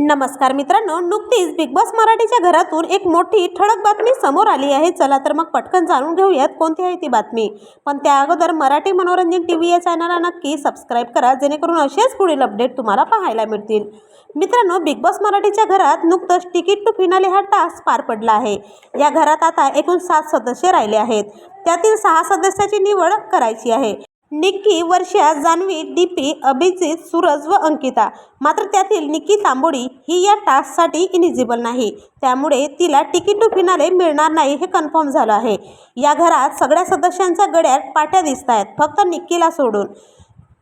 नमस्कार मित्रांनो नुकतीच बिग बॉस मराठीच्या घरातून एक मोठी ठळक बातमी समोर आली आहे. चला तर मग पटकन जाणून घेऊयात कोणती आहे ती बातमी. पण त्या अगोदर मराठी मनोरंजन टी व्ही या चॅनलला नक्की सबस्क्राईब करा जेणेकरून असेच पुढील अपडेट तुम्हाला पाहायला मिळतील. मित्रांनो बिग बॉस मराठीच्या घरात नुकतंच तिकीट टू फिनाले हा टास्क पार पडला आहे. या घरात आता एकूण सात सदस्य राहिले आहेत. त्यातील सहा सदस्याची निवड करायची आहे. निक्की वर्षा जान्हवी डीपी अभिजित सूरज व अंकिता. मात्र त्यातील निक्की तांबोडी ही या टास्कसाठी इनिजिबल नाही. त्यामुळे तिला तिकीट टू फिनाले मिळणार नाही हे कन्फर्म झालं आहे. या घरात सगळ्या सदस्यांच्या गड्यात पाट्या दिसत आहेत फक्त निक्कीला सोडून.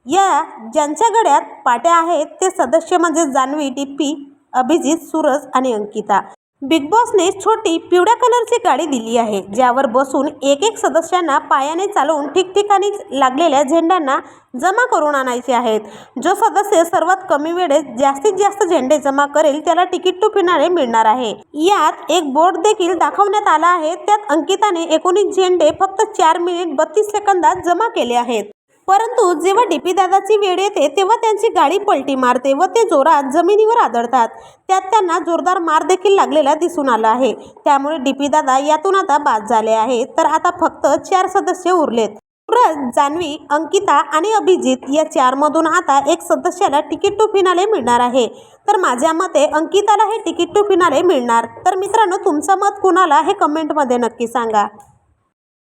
या ज्यांच्या गड्यात पाट्या आहेत ते सदस्य म्हणजे जान्हवी डीपी अभिजित सूरज आणि अंकिता. बिग बॉसने छोटी पिवळ्या कलरची गाडी दिली आहे ज्यावर बसून एक एक सदस्यांना पायाने चालवून ठिकठिकाणी लागलेल्या झेंड्यांना जमा करून आणायचे आहेत. जो सदस्य सर्वात कमी वेळेत जास्तीत जास्त झेंडे जमा करेल त्याला तिकीट टू फिनाले मिळणार आहे. यात एक बोर्ड देखील दाखवण्यात आला आहे त्यात अंकिताने एकोणीस झेंडे फक्त चार मिनिट बत्तीस सेकंदात जमा केले आहेत. परंतु जेव्हा डी पी दादाची वेळ येते तेव्हा त्यांची गाडी पलटी मारते व ते जोरात जमिनीवर आदळतात. त्यात त्यांना जोरदार मार देखील लागलेला दिसून आला आहे. त्यामुळे डी पी दादा यातून आता बाद झाले आहेत तर आता फक्त चार सदस्य उरलेत. सूरज जान्हवी अंकिता आणि अभिजित या चारमधून आता एक सदस्याला तिकीट टू फिनाले मिळणार आहे. तर माझ्या मते अंकिताला हे तिकीट टू फिनाले मिळणार. तर मित्रांनो तुमचं मत कुणाला हे कमेंटमध्ये नक्की सांगा.